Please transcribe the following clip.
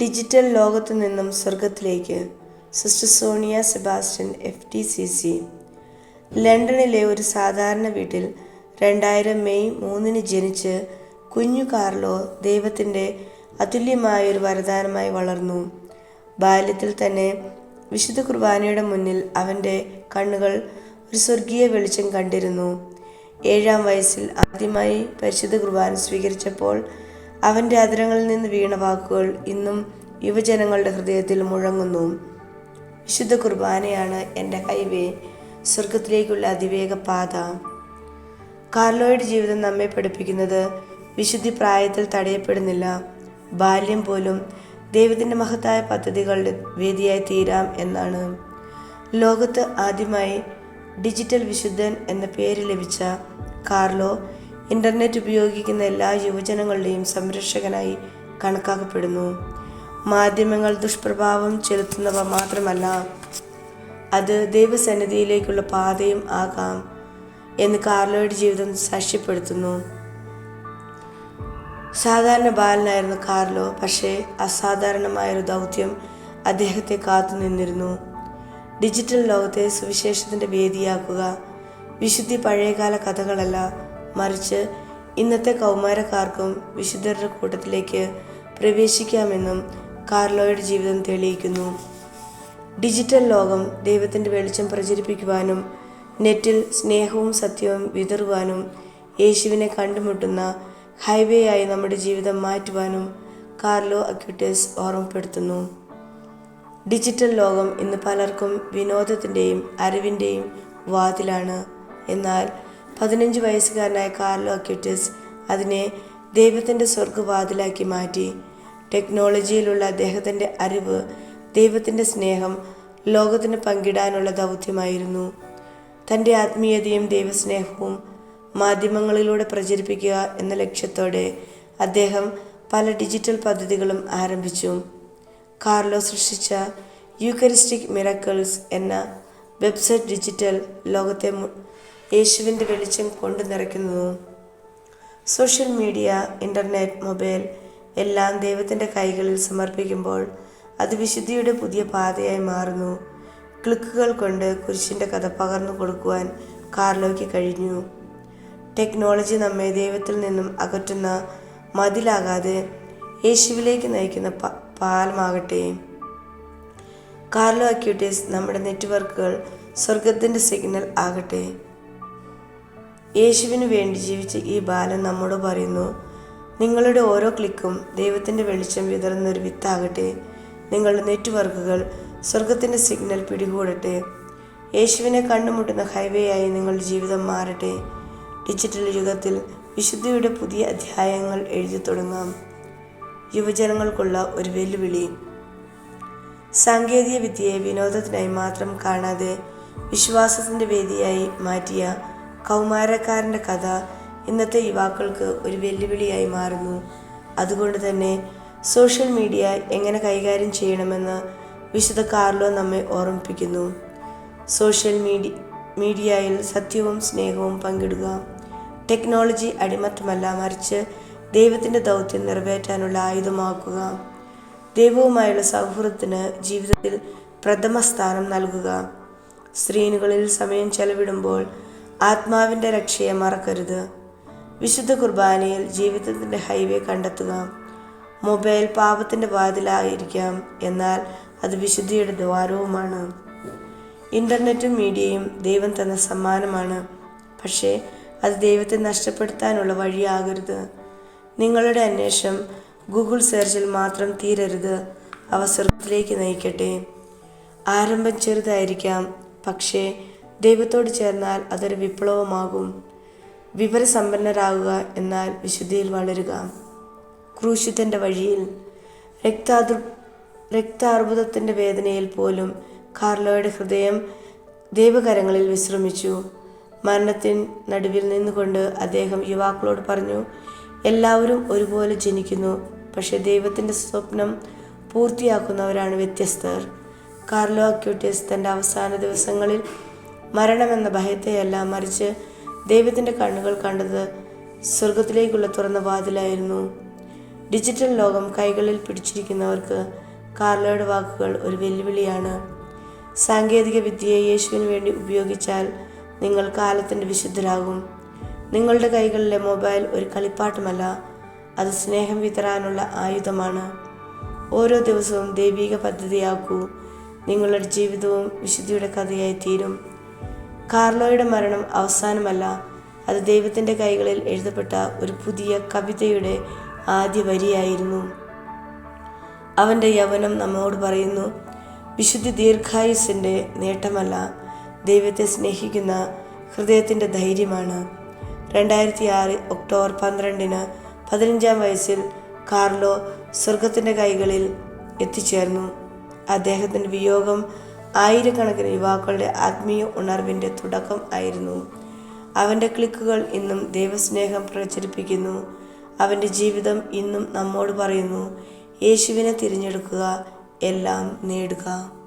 Digital ലോകത്തു നിന്നും സ്വർഗത്തിലേക്ക് sister Sonia Sebastian F T C C. ലണ്ടനിലെ ഒരു സാധാരണ വീട്ടിൽ രണ്ടായിരം മെയ് മൂന്നിന് ജനിച്ച് കുഞ്ഞു കാർലോ ദൈവത്തിന്റെ അതുല്യമായ ഒരു വരദാനമായി വളർന്നു. ബാല്യത്തിൽ തന്നെ വിശുദ്ധ കുർബാനയുടെ മുന്നിൽ അവന്റെ കണ്ണുകൾ ഒരു സ്വർഗീയ വെളിച്ചം കണ്ടിരുന്നു. ഏഴാം വയസ്സിൽ ആദ്യമായി പരിശുദ്ധ കുർബാന സ്വീകരിച്ചപ്പോൾ അവന്റെ അതിരങ്ങളിൽ നിന്ന് വീണ വാക്കുകൾ ഇന്നും യുവജനങ്ങളുടെ ഹൃദയത്തിൽ മുഴങ്ങുന്നു. വിശുദ്ധ കുർബാനയാണ് എന്റെ ഹൈവേ സ്വർഗത്തിലേക്കുള്ള അതിവേഗ പാത. കാർലോയുടെ ജീവിതം നമ്മെ പഠിപ്പിക്കുന്നത് വിശുദ്ധി പ്രായത്തിൽ തടയപ്പെടുന്നില്ല. ബാല്യം പോലും ദൈവത്തിന്റെ മഹത്തായ പദ്ധതികളുടെ വേദിയായി തീരാം എന്നാണ്. ലോകത്ത് ആദ്യമായി ഡിജിറ്റൽ വിശുദ്ധൻ എന്ന പേര് ലഭിച്ച കാർലോ ഇന്റർനെറ്റ് ഉപയോഗിക്കുന്ന എല്ലാ യുവജനങ്ങളുടെയും സംരക്ഷകനായി കണക്കാക്കപ്പെടുന്നു. മാധ്യമങ്ങൾ ദുഷ്പ്രഭാവം ചെലുത്തുന്നവ മാത്രമല്ല അത് ദൈവസന്നിധിയിലേക്കുള്ള പാതയും ആകാം എന്ന് കാർലോയുടെ ജീവിതം സാക്ഷ്യപ്പെടുത്തുന്നു. സാധാരണ ബാലനായിരുന്നു കാർലോ പക്ഷേ അസാധാരണമായൊരു ദൗത്യം അദ്ദേഹത്തെ കാത്തു നിന്നിരുന്നു. ഡിജിറ്റൽ ലോകത്തെ സുവിശേഷത്തിന്റെ വേദിയാക്കുക വിശുദ്ധി പഴയകാല കഥകളല്ല മറിച്ച് ഇന്നത്തെ കൗമാരക്കാർക്കും വിശുദ്ധരുടെ കൂട്ടത്തിലേക്ക് പ്രവേശിക്കാമെന്നും കാർലോയുടെ ജീവിതം തെളിയിക്കുന്നു. ഡിജിറ്റൽ ലോകം ദൈവത്തിന്റെ വെളിച്ചം പ്രചരിപ്പിക്കുവാനും നെറ്റിൽ സ്നേഹവും സത്യവും വിതറുവാനും യേശുവിനെ കണ്ടുമുട്ടുന്ന ഹൈവേ ആയി നമ്മുടെ ജീവിതം മാറ്റുവാനും കാർലോ അക്യൂട്ടേഴ്സ് ഓർമ്മപ്പെടുത്തുന്നു. ഡിജിറ്റൽ ലോകം ഇന്ന് പലർക്കും വിനോദത്തിന്റെയും അറിവിന്റെയും വാതിലാണ്. എന്നാൽ പതിനഞ്ച് വയസ്സുകാരനായ കാർലോ അക്യൂട്ടസ് അതിനെ ദൈവത്തിന്റെ സ്വർഗവാതിലാക്കി മാറ്റി. ടെക്നോളജിയിലുള്ള അദ്ദേഹത്തിന്റെ അറിവ് ദൈവത്തിന്റെ സ്നേഹം ലോകത്തിന് പങ്കിടാനുള്ള ദൗത്യമായിരുന്നു. തന്റെ ആത്മീയതയും ദൈവസ്നേഹവും മാധ്യമങ്ങളിലൂടെ പ്രചരിപ്പിക്കുക എന്ന ലക്ഷ്യത്തോടെ അദ്ദേഹം പല ഡിജിറ്റൽ പദ്ധതികളും ആരംഭിച്ചു. കാർലോ സൃഷ്ടിച്ച യൂക്കരിസ്റ്റിക് മിറക്കിൾസ് എന്ന വെബ്സൈറ്റ് ഡിജിറ്റൽ ലോകത്തെ യേശുവിന്റെ വെളിച്ചം കൊണ്ടു നിറയ്ക്കുന്നു. സോഷ്യൽ മീഡിയ ഇന്റർനെറ്റ് മൊബൈൽ എല്ലാം ദൈവത്തിന്റെ കൈകളിൽ സമർപ്പിക്കുമ്പോൾ അത് വിശുദ്ധിയുടെ പുതിയ പാതയായി മാറുന്നു. ക്ലിക്കുകൾ കൊണ്ട് കുരിശിന്റെ കഥ പകർന്നു കൊടുക്കുവാൻ കാർലോയ്ക്ക് കഴിഞ്ഞു. ടെക്നോളജി നമ്മെ ദൈവത്തിൽ നിന്നും അകറ്റുന്ന മതിലാകാതെ യേശുവിലേക്ക് നയിക്കുന്ന പാലമാകട്ടെ. കാർലോ അക്യൂട്ടീസ് നമ്മുടെ നെറ്റ്വർക്കുകൾ സ്വർഗത്തിന്റെ സിഗ്നൽ ആകട്ടെ. യേശുവിനു വേണ്ടി ജീവിച്ച ഈ ബാലൻ നമ്മോട് പറയുന്നു നിങ്ങളുടെ ഓരോ ക്ലിക്കും ദൈവത്തിന്റെ വെളിച്ചം വിതറുന്ന ഒരു വിത്താകട്ടെ. നിങ്ങളുടെ നെറ്റ്വർക്കുകൾ സ്വർഗത്തിന്റെ സിഗ്നൽ പിടികൂടട്ടെ. യേശുവിനെ കണ്ടുമുട്ടുന്ന ഹൈവേ ആയി നിങ്ങളുടെ ജീവിതം മാറട്ടെ. ഡിജിറ്റൽ യുഗത്തിൽ വിശുദ്ധിയുടെ പുതിയ അധ്യായങ്ങൾ എഴുതി തുടങ്ങാം. യുവജനങ്ങൾക്കുള്ള ഒരു വെല്ലുവിളി. സാങ്കേതിക വിദ്യയെ വിനോദത്തിനായി മാത്രം കാണാതെ വിശ്വാസത്തിന്റെ വേദിയായി മാറ്റിയ കൗമാരക്കാരന്റെ കഥ ഇന്നത്തെ യുവാക്കൾക്ക് ഒരു വെല്ലുവിളിയായി മാറുന്നു. അതുകൊണ്ട് തന്നെ സോഷ്യൽ മീഡിയ എങ്ങനെ കൈകാര്യം ചെയ്യണമെന്ന് വിശുദ്ധ കാർലോ നമ്മെ ഓർമ്മിപ്പിക്കുന്നു. സോഷ്യൽ മീഡിയ മീഡിയയിൽ സത്യവും സ്നേഹവും പങ്കിടുക. ടെക്നോളജി അടിമത്തമല്ല മറിച്ച് ദൈവത്തിന്റെ ദൗത്യം നിറവേറ്റാനുള്ള ആയുധമാക്കുക. ദൈവവുമായുള്ള സൗഹൃദത്തിന് ജീവിതത്തിൽ പ്രഥമ സ്ഥാനം നൽകുക. സ്ക്രീനുകളിൽ സമയം ചെലവിടുമ്പോൾ ആത്മാവിന്റെ രക്ഷയെ മറക്കരുത്. വിശുദ്ധ കുർബാനയിൽ ജീവിതത്തിന്റെ ഹൈവേ കണ്ടെത്തുക. മൊബൈൽ പാപത്തിന്റെ വാതിലായിരിക്കാം എന്നാൽ അത് വിശുദ്ധിയുടെ ദ്വാരവുമാണ്. ഇന്റർനെറ്റും മീഡിയയും ദൈവം തന്ന സമ്മാനമാണ്. പക്ഷേ അത് ദൈവത്തെ നഷ്ടപ്പെടുത്താനുള്ള വഴിയാകരുത്. നിങ്ങളുടെ അന്വേഷണം ഗൂഗിൾ സെർച്ചിൽ മാത്രം തീരരുത്. അവസരത്തിലേക്ക് നയിക്കട്ടെ. ആരംഭം ചെറുതായിരിക്കാം പക്ഷേ ദൈവത്തോട് ചേർന്നാൽ അതൊരു വിപ്ലവമാകും. വിവരസമ്പന്നരാകുക എന്നാൽ വിശുദ്ധിയിൽ വളരുക. ക്രൂശിതന്റെ വഴിയിൽ രക്താതു രക്താർബുദത്തിന്റെ വേദനയിൽ പോലും കാർലോയുടെ ഹൃദയം ദൈവകരങ്ങളിൽ വിശ്രമിച്ചു. മരണത്തിൻ നടുവിൽ നിന്നുകൊണ്ട് അദ്ദേഹം യുവാക്കളോട് പറഞ്ഞു എല്ലാവരും ഒരുപോലെ ജനിക്കുന്നു പക്ഷെ ദൈവത്തിന്റെ സ്വപ്നം പൂർത്തിയാക്കുന്നവരാണ് വ്യത്യസ്തർ. കാർലോ അക്യൂട്ടിയസ് തന്റെ അവസാന ദിവസങ്ങളിൽ മരണമെന്ന ഭയത്തെയല്ല മറിച്ച് ദൈവത്തിന്റെ കണ്ണുകൾ കണ്ടത് സ്വർഗത്തിലേക്കുള്ള തുറന്ന വാതിലായിരുന്നു. ഡിജിറ്റൽ ലോകം കൈകളിൽ പിടിച്ചിരിക്കുന്നവർക്ക് കാർലോയുടെ വാക്കുകൾ ഒരു വെല്ലുവിളിയാണ്. സാങ്കേതിക വിദ്യയെ യേശുവിന് വേണ്ടി ഉപയോഗിച്ചാൽ നിങ്ങൾ കാലത്തിന്റെ വിശുദ്ധരാകും. നിങ്ങളുടെ കൈകളിലെ മൊബൈൽ ഒരു കളിപ്പാട്ടമല്ല അത് സ്നേഹം വിതരാനുള്ള ആയുധമാണ്. ഓരോ ദിവസവും ദൈവിക പദ്ധതിയാക്കൂ. നിങ്ങളുടെ ജീവിതവും വിശുദ്ധിയുടെ കഥയായി തീരും. കാർലോയുടെ മരണം അവസാനമല്ല. അത് ദൈവത്തിന്റെ കൈകളിൽ എഴുതപ്പെട്ട ഒരു പുതിയ കവിതയുടെ ആദ്യ വരിയായിരുന്നു. അവന്റെ യൗവനം നമ്മോട് പറയുന്നു വിശുദ്ധി ദീർഘായുസിന്റെ നേട്ടമല്ല. ദൈവത്തെ സ്നേഹിക്കുന്ന ഹൃദയത്തിന്റെ ധൈര്യമാണ്. രണ്ടായിരത്തി ആറ് ഒക്ടോബർ പന്ത്രണ്ടിന് പതിനഞ്ചാം വയസ്സിൽ കാർലോ സ്വർഗത്തിന്റെ കൈകളിൽ എത്തിച്ചേർന്നു. അദ്ദേഹത്തിന്റെ വിയോഗം ആയിരക്കണക്കിന് യുവാക്കളുടെ ആത്മീയ ഉണർവിന്റെ തുടക്കം ആയിരുന്നു. അവന്റെ ക്ലിക്കുകൾ ഇന്നും ദൈവസ്നേഹം പ്രചരിപ്പിക്കുന്നു. അവന്റെ ജീവിതം ഇന്നും നമ്മോട് പറയുന്നു യേശുവിനെ തിരഞ്ഞെടുക്കുക എല്ലാം നേടുക.